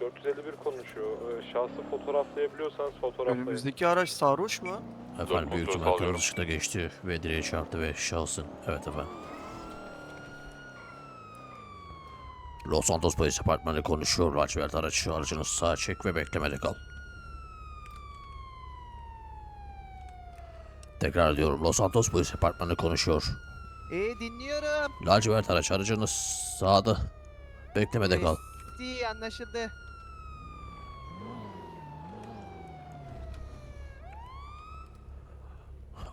451 konuşuyor. Ee, Şahsı fotoğraflayabiliyorsanız fotoğraflayın. Önümüzdeki araç sarhoş mu? Efendim büyük ihtimal kırmızı ışıkta geçti ve direğe çarptı ve şahsın. Evet efendim. Los Santos Polis Departmanı konuşuyor. Lacivert araç aracını sağa çek ve beklemede kal. Tekrar diyorum Los Santos Polis Departmanı konuşuyor. Ee dinliyorum. Lacivert araç aracını sağda beklemede kal. Esti anlaşıldı.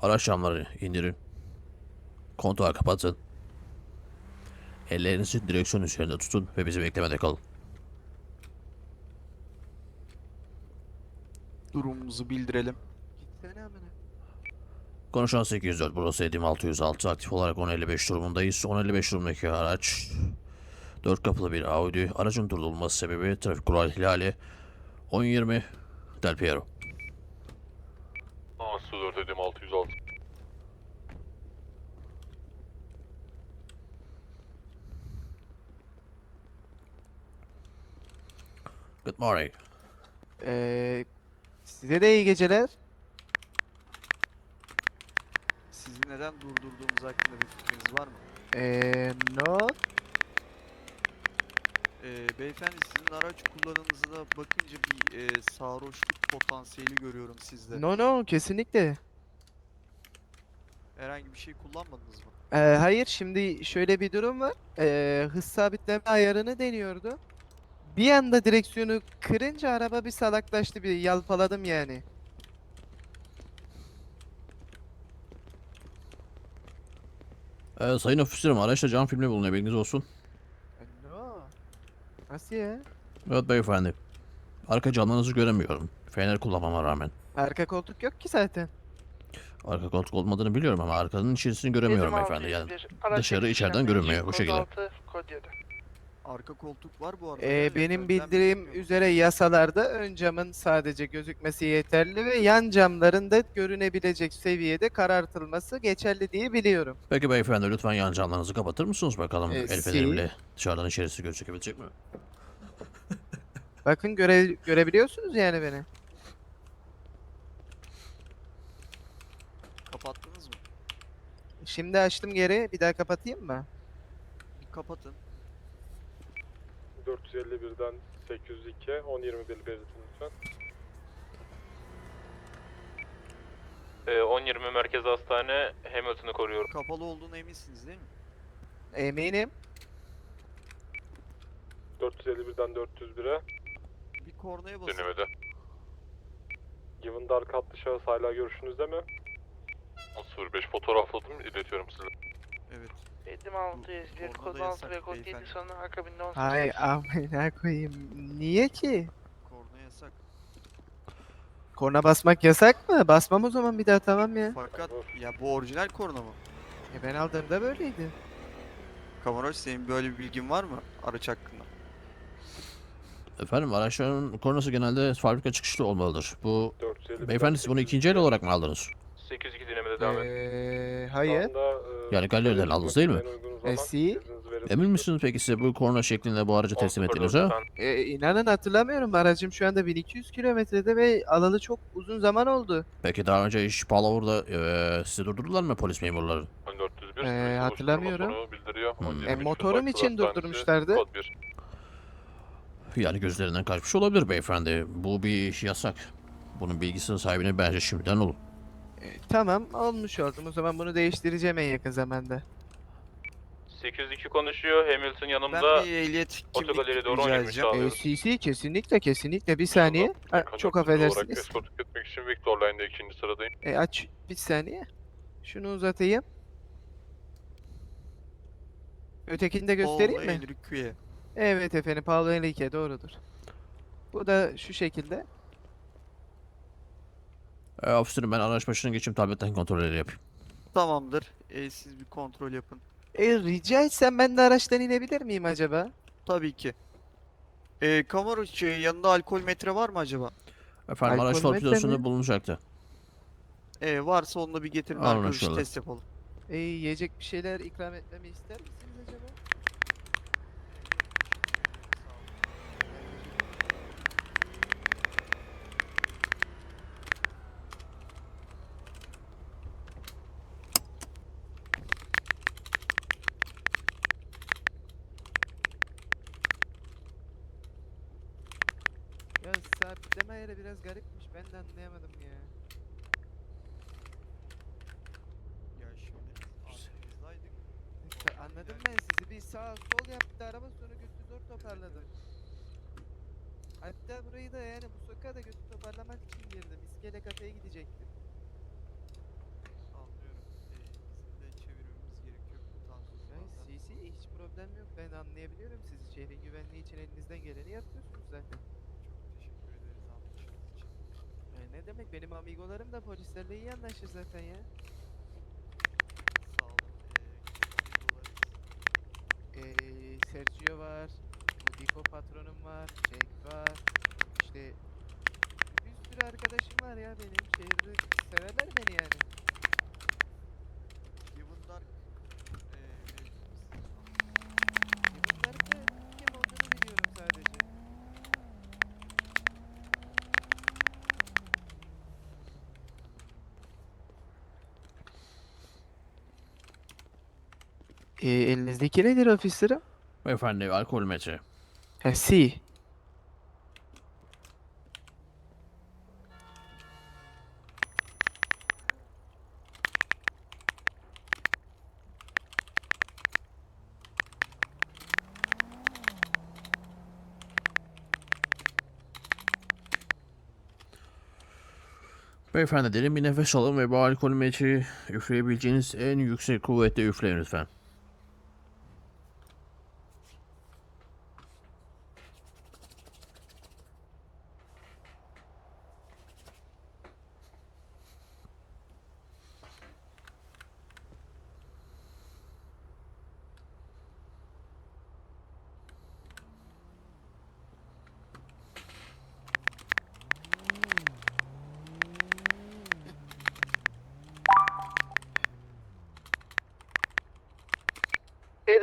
Araç camları indirin. Kontağı kapatın. Ellerinizi direksiyon üzerinde tutun ve bizi beklemede kalın. Durumumuzu bildirelim. Gitsene amına. Konuşan 804, burası Edim 606. Aktif olarak 1055 durumundayız. 1055 durumundaki araç 4 kapılı bir Audi. Aracın durdurulması sebebi trafik kural ihlali 1020 Del Piero. Aa, su 4 edim 606. Good morning. Ee, size de iyi geceler. Sizi neden durdurduğumuz hakkında bir fikriniz var mı? Ee, no. Ee, beyefendi sizin araç kullanımınıza bakınca bir e, sarhoşluk potansiyeli görüyorum sizde. No no kesinlikle. Herhangi bir şey kullanmadınız mı? Ee, hayır şimdi şöyle bir durum var. Ee, hız sabitleme ayarını deniyordu. Bir anda direksiyonu kırınca araba bir salaklaştı bir yalpaladım yani. Ee, sayın ofiserim araçta cam filmi bulunuyor bilginiz olsun. Ya? Evet beyefendi. Arka camlarınızı göremiyorum. Fener kullanmama rağmen. Arka koltuk yok ki zaten. Arka koltuk olmadığını biliyorum ama arkanın içerisini göremiyorum beyefendi. Yani dışarı içeriden görünmüyor bu şekilde. Arka koltuk var bu arada. Ee, benim bildiğim üzere yasalarda ön camın sadece gözükmesi yeterli ve yan camların da görünebilecek seviyede karartılması geçerli diye biliyorum. Peki beyefendi lütfen yan camlarınızı kapatır mısınız bakalım Ee, el si. fenerimle dışarıdan içerisi gözükebilecek mi? Bakın göre görebiliyorsunuz yani beni. Kapattınız mı? Şimdi açtım geri bir daha kapatayım mı? Bir kapatın. 451'den 802'ye 1021 belirtin lütfen. Ee, 1020 Merkez Hastane Hamilton'ı koruyorum. Kapalı olduğuna eminsiniz değil mi? Eminim. 451'den 401'e Bir kornaya basın. Denemede. Given Dark adlı şahıs hala görüşünüzde mi? 05 fotoğrafladım iletiyorum size. Evet. Edim 601 Korna kod da 6 yasak ve kod 7 beyefendi. sonra akabinde 18. Hay amına koyayım. Niye ki? Korna yasak. Korna basmak yasak mı? Basmam o zaman bir daha tamam ya. Fakat ya bu orijinal korna mı? E ben aldığımda böyleydi. Kamaroş senin böyle bir bilgin var mı araç hakkında? Efendim araçların kornası genelde fabrika çıkışlı olmalıdır. Bu 451'den beyefendi siz bunu ikinci el olarak mı aldınız? 802 denemede devam et. Eee Şu hayır. anda, e, Yani galeriden aldınız değil mi? izninizi verebilirsiniz. Emin misiniz peki size bu korna şeklinde bu aracı teslim ettiğiniz ha? E, inanın hatırlamıyorum. Aracım şu anda 1200 kilometrede ve alalı çok uzun zaman oldu. Peki daha önce iş Palavur'da eee sizi durdurdular mı polis memurları? 401 sürücü hatırlamıyorum. Hmm. 1023 E, motorum için durdurmuşlardı. Kod 1. Yani gözlerinden kaçmış olabilir beyefendi. Bu bir iş yasak. Bunun bilgisinin sahibine bence şimdiden olun. Tamam olmuş oldum. O zaman bunu değiştireceğim en yakın zamanda. 802 konuşuyor. Hamilton Ben yanımda. bir ehliyet kimlik doğru rica edeceğim. abi. E. CC kesinlikle kesinlikle bir saniye. Ha, çok affedersiniz. Escort etmek için Victor Line'de ikinci sıradayım. E, aç bir saniye. Şunu uzatayım. Ötekini de göstereyim Paolo mi? Enrique. Evet efendim Paolo Enrique doğrudur. Bu da şu şekilde. E, ofiserim ben araç başına geçeyim tabletten kontrolleri yapayım. Tamamdır. E, siz bir kontrol yapın. E, rica etsem ben de araçtan inebilir miyim acaba? Tabii ki. E, Kamaroş şey, yanında alkol metre var mı acaba? Efendim araç metre torpidosunda mi? bulunacaktı. E, varsa onunla bir getirin Anlaşıldı. test yapalım. E, yiyecek bir şeyler ikram etmemi ister misiniz Ya sabitleme biraz garipmiş. Ben de anlayamadım ya. Ya şimdi biz arkanızdaydık. İşte anladım ben sizi. Bir sağ sol yaptı araba sonra götü zor toparladım. Hatta burayı da yani bu sokağa da götü toparlamak için girdim. İskele kafeye gidecektim. Anlıyorum. Ee, bizim de çevirmemiz gerekiyor bu Yani durumlarda. CC hiç problem yok. Ben anlayabiliyorum sizi. Şehrin güvenliği için elinizden geleni yapıyorsunuz zaten. Çok teşekkür ederiz anlayışınız için. Yani ne demek benim amigolarım da polislerle iyi anlaşır zaten ya. Sağ olun. Ee, Ee, Sergio var. Diko patronum var. Jack var. İşte bir sürü arkadaşım var ya benim. Şehirde severler beni yani. Given Dark ee, mevcut musunuz? Bunlar da kim olduğunu biliyorum sadece. E, elinizdeki nedir ofislerim? Beyefendi alkol metre. Ha, si. Beyefendi derin bir nefes alın ve bu alkol metreyi üfleyebileceğiniz en yüksek kuvvette üfleyin lütfen.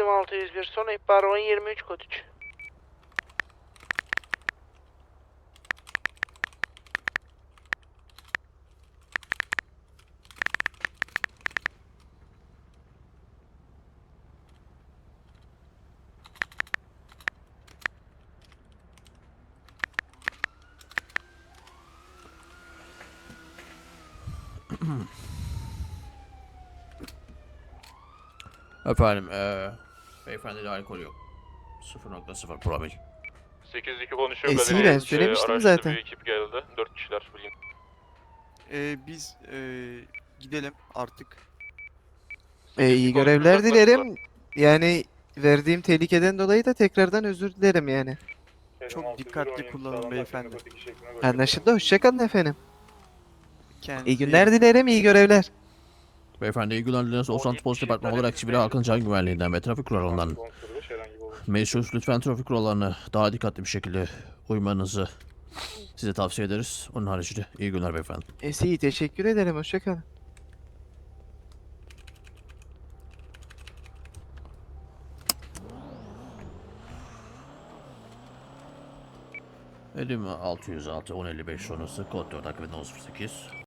Edim 601 son ihbar 1023 kod 3. Efendim eee beyefendi de alkol yok. 0.0 promil. 8-2 konuşuyor. E, Galeriye, Sinan, e, söylemiştim zaten. Bir ekip geldi. 4 kişiler. Bilgin. Ee, biz ee, gidelim artık. E, iyi görevler dilerim. Yani verdiğim tehlikeden dolayı da tekrardan özür dilerim yani. Çok dikkatli kullanın beyefendi. Anlaşıldı. Hoşçakalın efendim. Kendinize İyi günler dilerim. iyi görevler. Beyefendi iyi günler dileriz. Osan Polis Departmanı olarak sivil halkın can güvenliğinden ve trafik kurallarından Meclis lütfen trafik kurallarına daha dikkatli bir şekilde uymanızı size tavsiye ederiz. Onun haricinde iyi günler beyefendi. E, iyi teşekkür ederim. Hoşçakalın. Edim 606 1055 sonrası kod 4 08